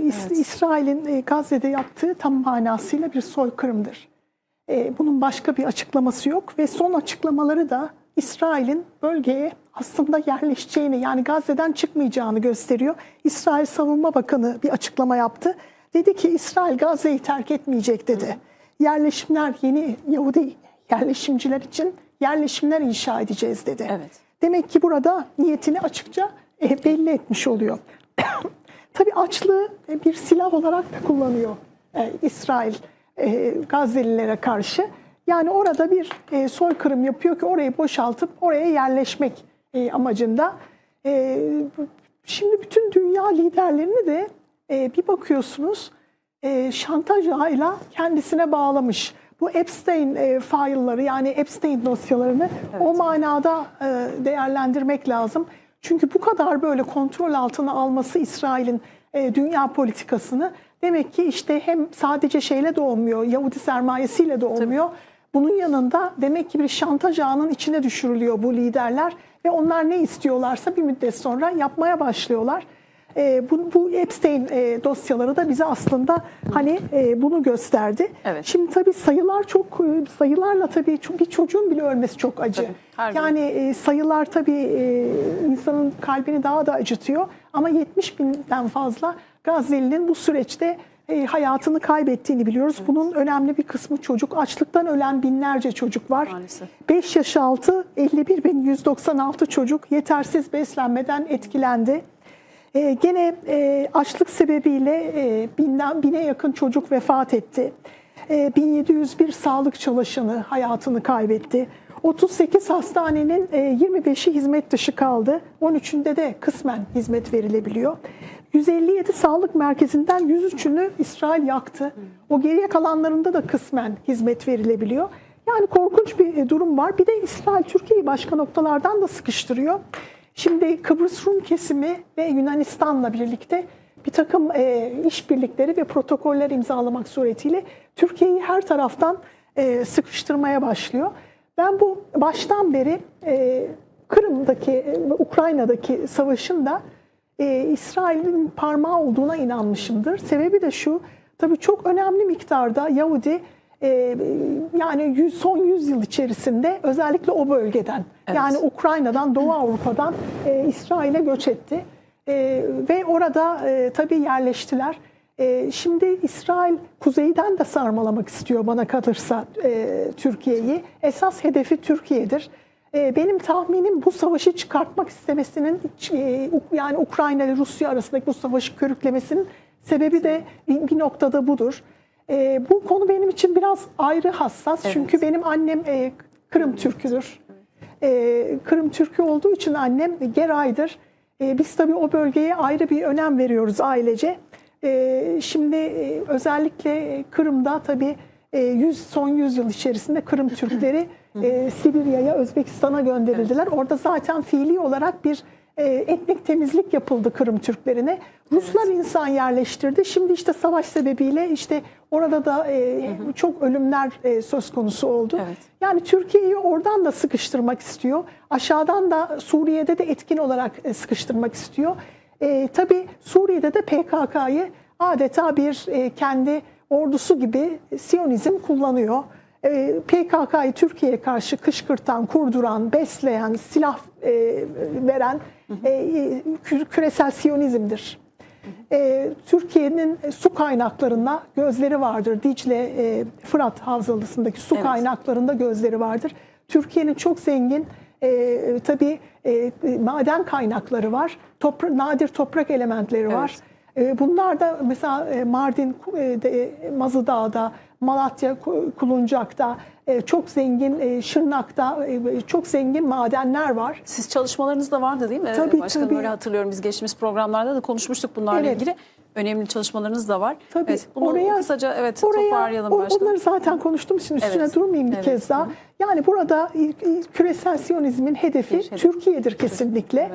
Evet. İsrail'in e, Gazze'de yaptığı tam manasıyla bir soykırımdır. E, bunun başka bir açıklaması yok ve son açıklamaları da İsrail'in bölgeye aslında yerleşeceğini yani Gazze'den çıkmayacağını gösteriyor. İsrail Savunma Bakanı bir açıklama yaptı. Dedi ki İsrail Gazze'yi terk etmeyecek dedi. Yerleşimler yeni Yahudi yerleşimciler için yerleşimler inşa edeceğiz dedi. Evet. Demek ki burada niyetini açıkça e, belli etmiş oluyor. Tabii açlığı e, bir silah olarak da kullanıyor e, İsrail e, Gazze'lilere karşı. Yani orada bir e, soykırım yapıyor ki orayı boşaltıp oraya yerleşmek e, amacında. E, şimdi bütün dünya liderlerini de e, bir bakıyorsunuz e, şantaj ağıyla kendisine bağlamış. Bu Epstein e, file'ları yani Epstein dosyalarını o manada e, değerlendirmek lazım. Çünkü bu kadar böyle kontrol altına alması İsrail'in e, dünya politikasını demek ki işte hem sadece şeyle de olmuyor, Yahudi sermayesiyle de olmuyor. Bunun yanında demek ki bir şantaj ağının içine düşürülüyor bu liderler ve onlar ne istiyorlarsa bir müddet sonra yapmaya başlıyorlar. E, bu, bu Epstein e, dosyaları da bize aslında hani e, bunu gösterdi. Evet. Şimdi tabii sayılar çok e, sayılarla tabii ço- bir çocuğun bile ölmesi çok acı. Tabii, her yani e, sayılar tabii e, insanın kalbini daha da acıtıyor ama 70 binden fazla Gazze'linin bu süreçte e, hayatını kaybettiğini biliyoruz. Bunun önemli bir kısmı çocuk. Açlıktan ölen binlerce çocuk var. Maalesef. 5 yaş altı 51.196 çocuk yetersiz beslenmeden etkilendi. Ee, gene e, açlık sebebiyle e, binden, bine yakın çocuk vefat etti. E, 1701 sağlık çalışanı hayatını kaybetti. 38 hastanenin e, 25'i hizmet dışı kaldı. 13'ünde de kısmen hizmet verilebiliyor. 157 sağlık merkezinden 103'ünü İsrail yaktı. O geriye kalanlarında da kısmen hizmet verilebiliyor. Yani korkunç bir e, durum var. Bir de İsrail Türkiye'yi başka noktalardan da sıkıştırıyor. Şimdi Kıbrıs Rum kesimi ve Yunanistan'la birlikte bir takım e, işbirlikleri ve protokoller imzalamak suretiyle Türkiye'yi her taraftan e, sıkıştırmaya başlıyor. Ben bu baştan beri e, Kırım'daki, e, Ukrayna'daki savaşın da e, İsrail'in parmağı olduğuna inanmışımdır. Sebebi de şu, tabii çok önemli miktarda Yahudi e, yani son 100 yıl içerisinde özellikle o bölgeden Evet. yani Ukrayna'dan Doğu Avrupa'dan e, İsrail'e göç etti E, ve orada e, tabii yerleştiler. E, şimdi İsrail kuzeyden de sarmalamak istiyor bana kalırsa e, Türkiye'yi. Esas hedefi Türkiye'dir. E, benim tahminim bu savaşı çıkartmak istemesinin e, yani Ukrayna ile Rusya arasındaki bu savaşı körüklemesinin sebebi de bir, bir noktada budur. E, bu konu benim için biraz ayrı hassas. Evet. Çünkü benim annem e, Kırım Türküdür. E, Kırım Türkü olduğu için annem Geray'dır. E, biz tabii o bölgeye ayrı bir önem veriyoruz ailece. E, şimdi e, özellikle Kırım'da tabii e, 100, son 100 yıl içerisinde Kırım Türkleri e, Sibirya'ya, Özbekistan'a gönderildiler. Orada zaten fiili olarak bir e, etnik temizlik yapıldı Kırım Türklerine. Ruslar insan yerleştirdi. Şimdi işte savaş sebebiyle işte orada da e, çok ölümler e, söz konusu oldu. Evet. Yani Türkiye'yi oradan da sıkıştırmak istiyor. Aşağıdan da Suriye'de de etkin olarak e, sıkıştırmak istiyor. E, tabii Suriye'de de PKK'yı adeta bir e, kendi ordusu gibi Siyonizm kullanıyor. E, PKK'yı Türkiye'ye karşı kışkırtan, kurduran, besleyen, silah e, veren e, kü- küresel Siyonizmdir. E, Türkiye'nin su kaynaklarına gözleri vardır. Dicle, e, Fırat havzalısındaki su Evet. kaynaklarında gözleri vardır. Türkiye'nin çok zengin e, tabii e, maden kaynakları var. Topra- nadir toprak elementleri var. E, bunlar da mesela e, Mardin, e, de, Mazıdağ'da, Malatya, Ku- Kuluncak'ta, e, çok zengin e, Şırnak'ta e, çok zengin madenler var. Siz çalışmalarınız da vardı değil mi? Tabii, Başkanım tabii. öyle hatırlıyorum. Biz geçtiğimiz programlarda da konuşmuştuk bunlarla Evet. ilgili. Önemli çalışmalarınız da var. Tabii evet, bunu oraya kısaca evet oraya, toparlayalım başkanım. Onları zaten konuştum için üstüne Evet. durmayayım bir Evet. kez daha. Yani burada e, e, küresel Siyonizmin hedefi hedef. Türkiye'dir kesinlikle. Evet.